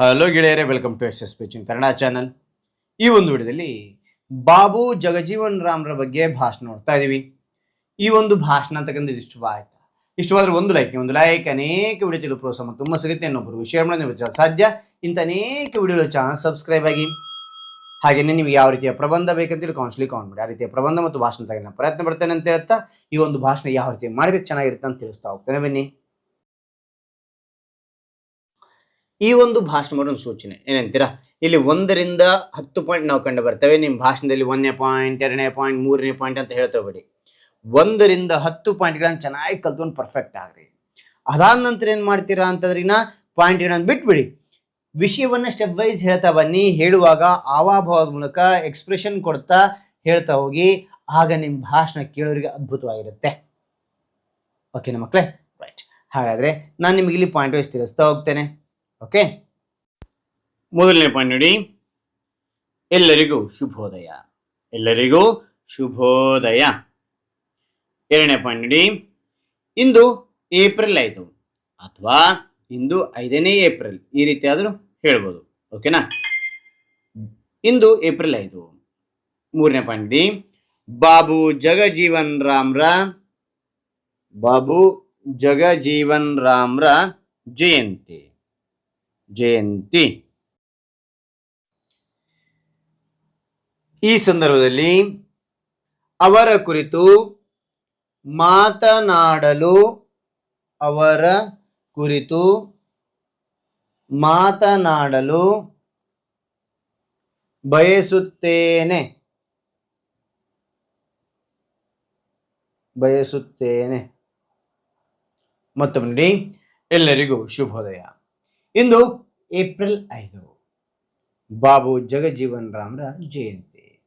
Hello ಗೆಳೆಯರೇ welcome to S S pitching Kannada channel ಈ ಒಂದು ವಿಡಿಯೋದಲ್ಲಿ ಬಾಬು ಜಗಜೀವನ್ ರಾಮ್ರ ಬಗ್ಗೆ ಭಾಷಣ ನೋಡ್ತಾ ಇದೀವಿ. ಈ ಒಂದು ಭಾಷಣ ಅಂತಕ್ಕಂಥ ಇಷ್ಟವ ಆಯ್ತಾ ಇಷ್ಟವಾದ್ರೆ ಒಂದು ಲೈಕ್ ಒಂದು ಲೈಕ್ ಅನೇಕ ವಿಡಿಯೋ ಪ್ರೋತ್ಸಾಹ ತುಂಬ ಸಿಗುತ್ತೆ ಇನ್ನೊಬ್ಬರು ಶೇರ್ ಮಾಡೋದು ಸಾಧ್ಯ. ಇಂಥ ಅನೇಕ ವಿಡಿಯೋಗಳ ಚಾನಲ್ ಸಬ್ಸ್ಕ್ರೈಬ್ ಆಗಿ ಹಾಗೆಯೇ ನಿಮಗೆ ಯಾವ ರೀತಿಯ ಪ್ರಬಂಧ ಬೇಕಂತೇಳಿ ಕೌನ್ಸಿಲಿ ಕೌಂಟ್ ಮಾಡಿ, ಆ ರೀತಿಯ ಪ್ರಬಂಧ ಮತ್ತು ಭಾಷಣ ತೆಗೆದ ಪ್ರಯತ್ನ ಪಡ್ತೇನೆ ಅಂತ ಹೇಳ್ತಾ ಈ ಒಂದು ಭಾಷಣ ಯಾವ ರೀತಿ ಮಾಡಿದ್ರೆ ಚೆನ್ನಾಗಿರುತ್ತೆ ಅಂತ ತಿಳಿಸ್ತಾ ಹೋಗ್ತೇನೆ ಬನ್ನಿ. ಈ ಒಂದು ಭಾಷಣ ಒಂದು ಸೂಚನೆ. ಏನಂತೀರಾ? ಇಲ್ಲಿ ಒಂದರಿಂದ ಹತ್ತು ಪಾಯಿಂಟ್ ನಾವು ಕಂಡು ಬರ್ತೇವೆ. ನಿಮ್ಮ ಭಾಷಣದಲ್ಲಿ ಒಂದನೇ ಪಾಯಿಂಟ್ ಎರಡನೇ ಪಾಯಿಂಟ್ ಮೂರನೇ ಪಾಯಿಂಟ್ ಅಂತ ಹೇಳ್ತಾ ಬಿಡಿ. ಒಂದರಿಂದ ಹತ್ತು ಪಾಯಿಂಟ್ಗಳನ್ನು ಚೆನ್ನಾಗಿ ಕಲ್ತ್ಕೊಂಡು ಪರ್ಫೆಕ್ಟ್ ಆಗ್ರಿ. ಅದಾದ ನಂತರ ಏನು ಮಾಡ್ತೀರಾ ಅಂತಂದ್ರೆ ಇನ್ನ ಪಾಯಿಂಟ್ಗಳನ್ನು ಬಿಟ್ಬಿಡಿ. ವಿಷಯವನ್ನ ಸ್ಟೆಪ್ ವೈಸ್ ಹೇಳ್ತಾ ಬನ್ನಿ. ಹೇಳುವಾಗ ಆವಾಭಾವದ ಮೂಲಕ ಎಕ್ಸ್ಪ್ರೆಷನ್ ಕೊಡ್ತಾ ಹೇಳ್ತಾ ಹೋಗಿ. ಆಗ ನಿಮ್ಮ ಭಾಷಣ ಕೇಳೋರಿಗೆ ಅದ್ಭುತವಾಗಿರುತ್ತೆ. ಓಕೆನಾ ಮಕ್ಕಳೇ ರೈಟ್ ಹಾಗಾದ್ರೆ ನಾನು ನಿಮಗೆ ಇಲ್ಲಿ ಪಾಯಿಂಟ್ ವೈಸ್ ತಿಳಿಸ್ತಾ ಹೋಗ್ತೇನೆ. ಓಕೆ ಮೊದಲನೇ ಪಾಯಿಂಟ್ ನೋಡಿ. ಎಲ್ಲರಿಗೂ ಶುಭೋದಯ. ಎಲ್ಲರಿಗೂ ಶುಭೋದಯ. ಎರಡನೇ ಪಾಯಿಂಟ್ ನೋಡಿ. ಇಂದು ಏಪ್ರಿಲ್ ಐದು ಅಥವಾ ಇಂದು ಐದನೇ ಏಪ್ರಿಲ್ ಈ ರೀತಿ ಆದರೂ ಹೇಳ್ಬೋದು ಓಕೆನಾ ಇಂದು ಏಪ್ರಿಲ್ ಐದು. ಮೂರನೇ ಪಾಯಿಂಟ್ ನೋಡಿ. ಬಾಬು ಜಗಜೀವನ್ ರಾಮ್ರ ಬಾಬು ಜಗಜೀವನ್ ರಾಮ್ರ ಜಯಂತಿ. ಜಯಂತಿ. ಈ ಸಂದರ್ಭದಲ್ಲಿ ಅವರ ಕುರಿತು ಮಾತನಾಡಲು ಅವರ ಕುರಿತು ಮಾತನಾಡಲು ಬಯಸುತ್ತೇನೆ. ಬಯಸುತ್ತೇನೆ. ಮತ್ತೊಮ್ಮೆ ಎಲ್ಲರಿಗೂ ಶುಭೋದಯ. ಇಂದು ಏಪ್ರಿಲ್ ಐದು. ಬಾಬು ಜಗಜೀವನ್ ರಾಮ್ರ ಜಯಂತಿ.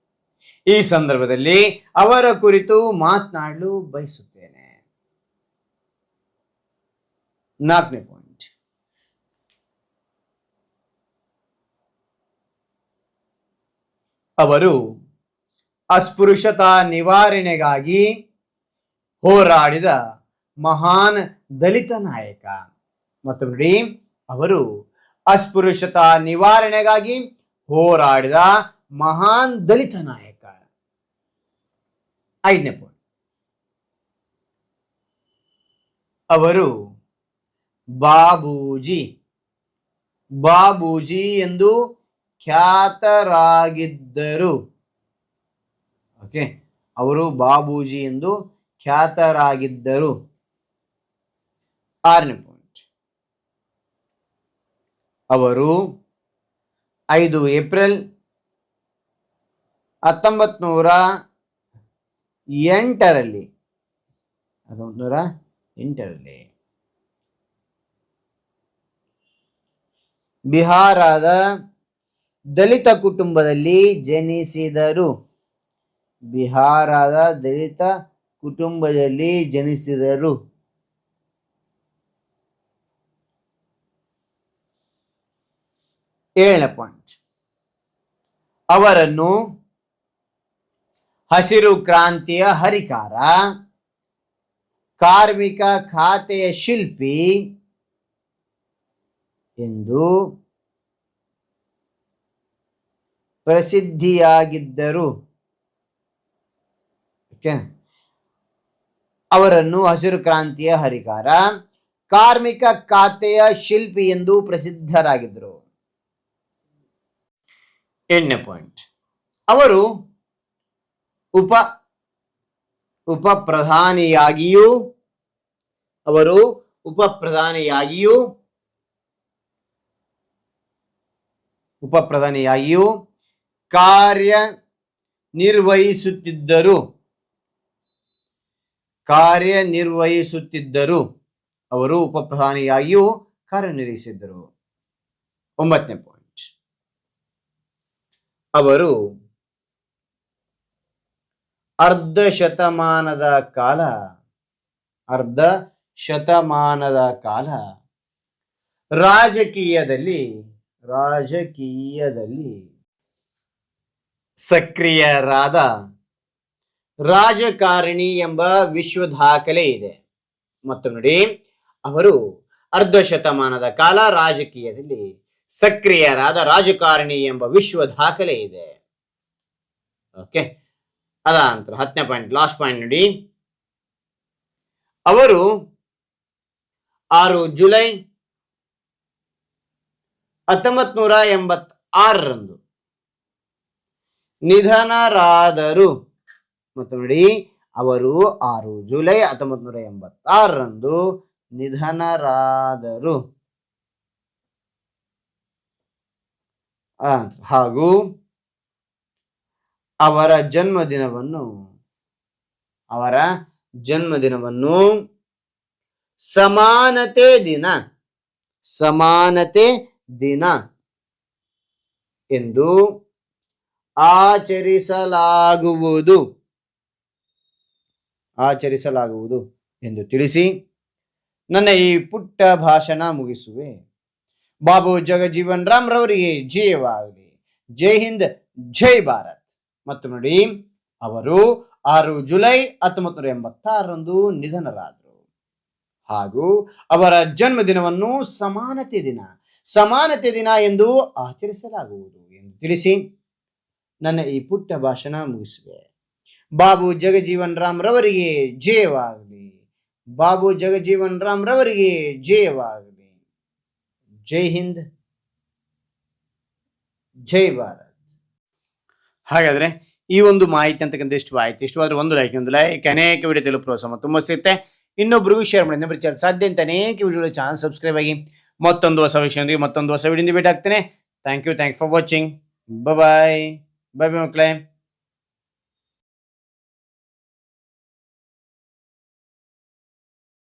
ಈ ಸಂದರ್ಭದಲ್ಲಿ ಅವರ ಕುರಿತು ಮಾತನಾಡಲು ಬಯಸುತ್ತೇನೆ. ನಾಲ್ಕನೇ ಪಾಯಿಂಟ್. ಅವರು ಅಸ್ಪೃಶ್ಯತಾ ನಿವಾರಣೆಗಾಗಿ ಹೋರಾಡಿದ ಮಹಾನ್ ದಲಿತ ನಾಯಕ. ಮತ್ತು ನೋಡಿ ಅವರು ಅಸ್ಪೃಶ್ಯತಾ ನಿವಾರಣೆಗಾಗಿ ಹೋರಾಡಿದ ಮಹಾನ್ ದಲಿತ ನಾಯಕ. ಐದನೇ ಪಾಯಿಂಟ್ ಅವರು ಬಾಬೂಜಿ ಬಾಬೂಜಿ ಎಂದು ಖ್ಯಾತರಾಗಿದ್ದರು. ಓಕೆ, ಅವರು ಬಾಬೂಜಿ ಎಂದು ಖ್ಯಾತರಾಗಿದ್ದರು. ಆರನೇ ಅವರು ಐದು ಏಪ್ರಿಲ್ ಹತ್ತೊಂಬತ್ತು ನೂರ ಎಂಟರಲ್ಲಿ ಹತ್ತೊಂಬತ್ತು ನೂರ ಎಂಟರಲ್ಲಿ ಬಿಹಾರದ ದಲಿತ ಕುಟುಂಬದಲ್ಲಿ ಜನಿಸಿದರು. ಬಿಹಾರದ ದಲಿತ ಕುಟುಂಬದಲ್ಲಿ ಜನಿಸಿದರು. ಏಳನೇ ಪಾಯಿಂಟ್ ಅವರನ್ನು ಹಸಿರು ಕ್ರಾಂತಿಯ ಹರಿಕಾರ, ಕಾರ್ಮಿಕ ಖಾತೆಯ ಶಿಲ್ಪಿ ಎಂದು ಪ್ರಸಿದ್ಧಿಯಾಗಿದ್ದರು. ಅವರನ್ನು ಹಸಿರು ಕ್ರಾಂತಿಯ ಹರಿಕಾರ, ಕಾರ್ಮಿಕ ಖಾತೆಯ ಶಿಲ್ಪಿ ಎಂದು ಪ್ರಸಿದ್ಧರಾಗಿದ್ದರು. ಎಂಟನೇ ಪಾಯಿಂಟ್ ಅವರು ಉಪ ಉಪ ಪ್ರಧಾನಿಯಾಗಿಯೂ ಅವರು ಉಪ ಪ್ರಧಾನಿಯಾಗಿಯೂ ಉಪ ಪ್ರಧಾನಿಯಾಗಿಯೂ ಕಾರ್ಯ ನಿರ್ವಹಿಸುತ್ತಿದ್ದರು ಕಾರ್ಯನಿರ್ವಹಿಸುತ್ತಿದ್ದರು. ಅವರು ಉಪ ಪ್ರಧಾನಿಯಾಗಿಯೂ ಕಾರ್ಯನಿರ್ವಹಿಸಿದ್ದರು. ಒಂಬತ್ತನೇ ಅವರು ಅರ್ಧ ಶತಮಾನದ ಕಾಲ, ಅರ್ಧ ಶತಮಾನದ ಕಾಲ ರಾಜಕೀಯದಲ್ಲಿ ರಾಜಕೀಯದಲ್ಲಿ ಸಕ್ರಿಯರಾದ ರಾಜಕಾರಣಿ ಎಂಬ ವಿಶ್ವ ದಾಖಲೆ ಇದೆ. ಮತ್ತು ನೋಡಿ, ಅವರು ಅರ್ಧ ಶತಮಾನದ ಕಾಲ ರಾಜಕೀಯದಲ್ಲಿ ಸಕ್ರಿಯರಾದ ರಾಜಕಾರಣಿ ಎಂಬ ವಿಶ್ವ ದಾಖಲೆ ಇದೆ. ಓಕೆ ಅದ ನಂತರ ಹತ್ತನೇ ಪಾಯಿಂಟ್ ಲಾಸ್ಟ್ ಪಾಯಿಂಟ್ ನೋಡಿ. ಅವರು ಆರು ಜುಲೈ ಹತ್ತೊಂಬತ್ ನೂರ ಎಂಬತ್ ಆರರಂದು ನಿಧನರಾದರು. ಮತ್ತು ನೋಡಿ, ಅವರು ಆರು ಜುಲೈ ಹತ್ತೊಂಬತ್ ನೂರ ಎಂಬತ್ತಾರರಂದು ನಿಧನರಾದರು. ಹಾಗೂ ಅವರ ಜನ್ಮದಿನವನ್ನು ಅವರ ಜನ್ಮದಿನವನ್ನು ಸಮಾನತೆ ದಿನ ಸಮಾನತೆ ದಿನ ಎಂದು ಆಚರಿಸಲಾಗುವುದು. ಆಚರಿಸಲಾಗುವುದು ಎಂದು ತಿಳಿಸಿ ನನ್ನ ಈ ಪುಟ್ಟ ಭಾಷಣ ಮುಗಿಸುವೆ. ಬಾಬು ಜಗಜೀವನ್ ರಾಮ್ ರವರಿಗೆ ಜಯವಾಗಲಿ. ಜೈ ಹಿಂದ್, ಜೈ ಭಾರತ್. ಮತ್ತು ನೋಡಿ, ಅವರು ಆರು ಜುಲೈ ಹತ್ತೊಂಬತ್ತು ನೂರ ಎಂಬತ್ತಾರರಂದು ನಿಧನರಾದರು. ಹಾಗೂ ಅವರ ಜನ್ಮದಿನವನ್ನು ಸಮಾನತೆ ದಿನ ಸಮಾನತೆ ದಿನ ಎಂದು ಆಚರಿಸಲಾಗುವುದು ಎಂದು ತಿಳಿಸಿ ನನ್ನ ಈ ಪುಟ್ಟ ಭಾಷಣ ಮುಗಿಸುವೆ ಬಾಬು ಜಗಜೀವನ್ ರಾಮ್ ರವರಿಗೆ ಜಯವಾಗಲಿ. ಬಾಬು ಜಗಜೀವನ್ ರಾಮ್ ರವರಿಗೆ ಜಯವಾಗಲಿ. ಜೈ ಹಿಂದ್, ಜೈ ಭಾರತ್. ಹಾಗಾದ್ರೆ ಈ ಒಂದು ಮಾಹಿತಿ ಅಂತಕ್ಕಂಥ ಇಷ್ಟು ಆಯ್ತು. ಇಷ್ಟವಾದ್ರೆ ಒಂದು ಲೈಕ್ ಒಂದು ಲೈಕ್ ಅನೇಕ ವಿಡಿಯೋ ತಲುಪ ಪ್ರೋತ್ಸಾಹ ತುಂಬ ಸಿಗುತ್ತೆ. ಇನ್ನೊಬ್ರಿಗೂ ಶೇರ್ ಮಾಡಿ ನಂಬರ್ ಚಾನಲ್ ಸಾಧ್ಯ ಅಂತ ಅನೇಕ ವಿಡಿಯೋಗಳು ಚಾನಲ್ ಸಬ್ಸ್ಕ್ರೈಬ್ ಆಗಿ ಮತ್ತೊಂದು ಹೊಸ ವಿಷಯದೊಂದಿಗೆ ಮತ್ತೊಂದು ಹೊಸ ವಿಡಿಯೋ ಭೇಟಿ ಆಗ್ತೇನೆ. Thank you thank for watching bye bye bye ಮಕ್ಕಳೇ.